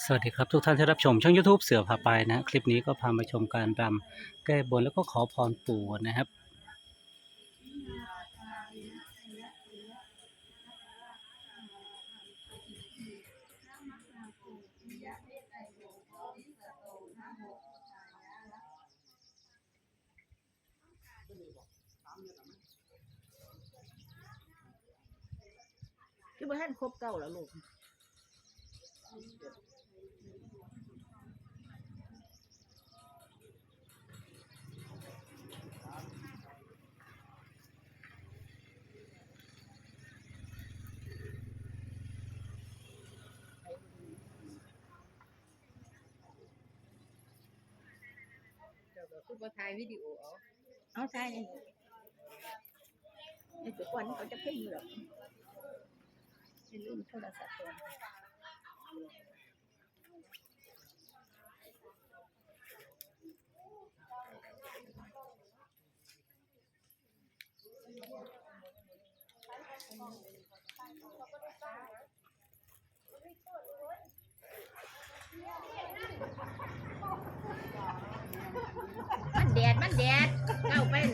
สวัสดีครับทุกท่านที่รับชมช่อง YouTube เสือพาไปนะ คลิปนี้ก็พามาชมการรำแก้บนแล้วก็ขอพรปู่นะครับ คือบ้านครบเก้าแล้วลูก คุณบอถ่ายวิดีโอเอาเาใช่ในทุกวันเขาจะเพ่งหรอกเป็นรุ่นโทรศัพท์ตัว แดดมันแดดเข้าเป็น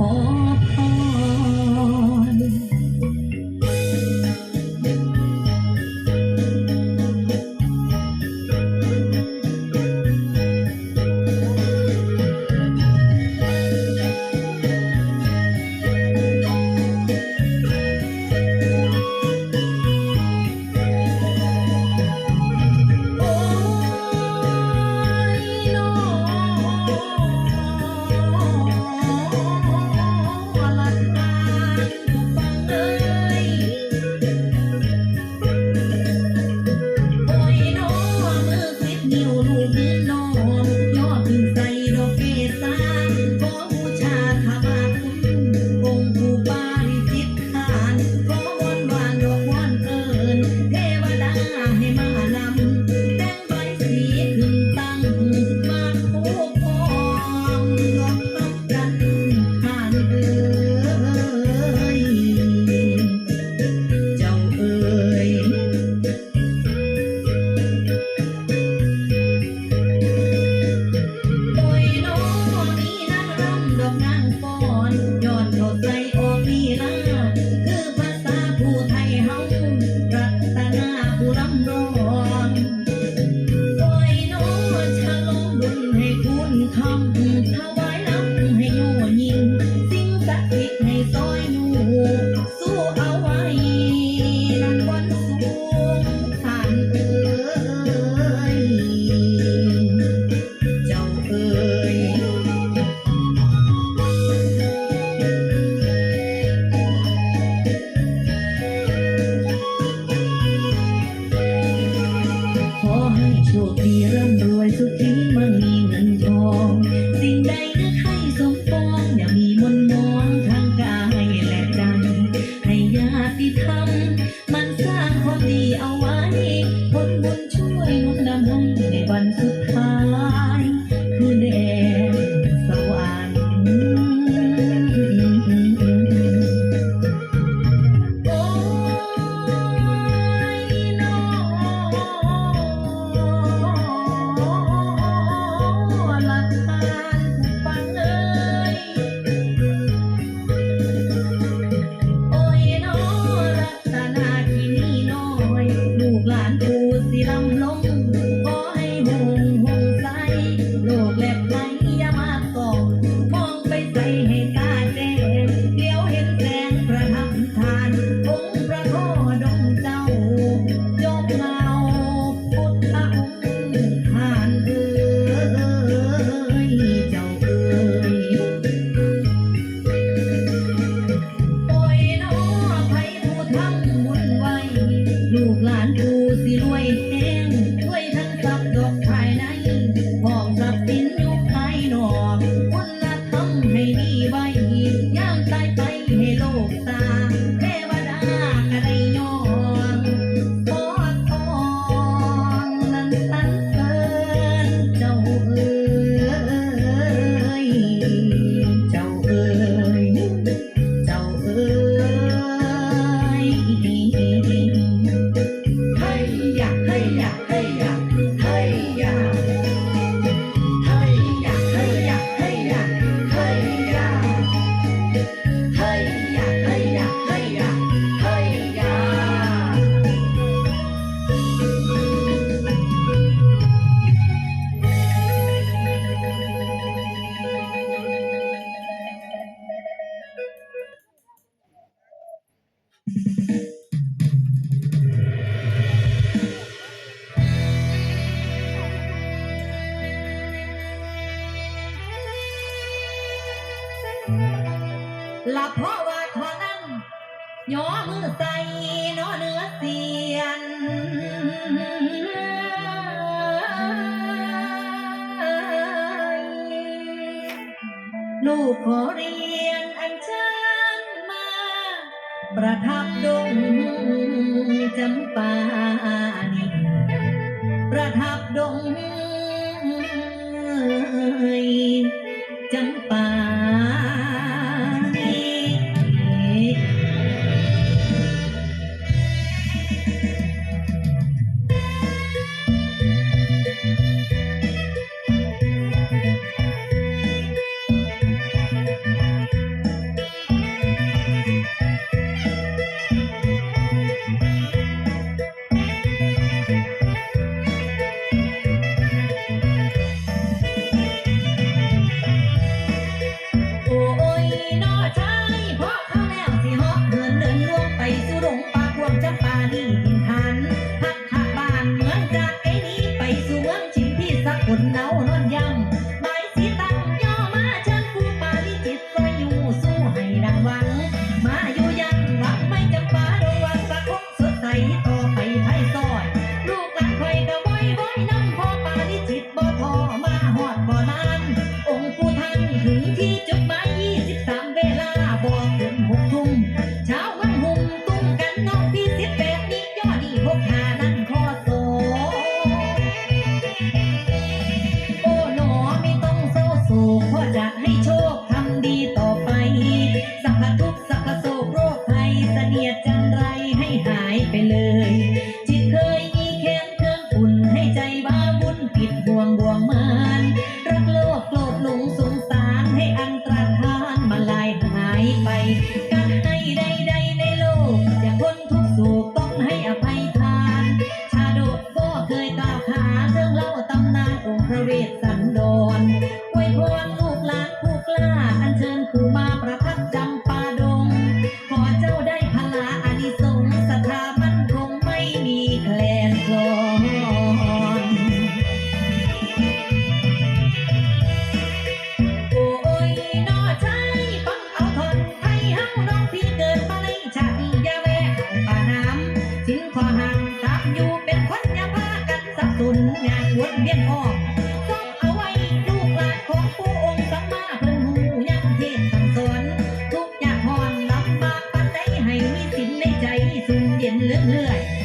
Oh. ใส่นอเนื้อเสียน ลูกขอเรียนอันเชิญมา ประทับดงจำปานีประทับดงจำปา ไรให้หายไปเลย เย็นเรื่อยๆ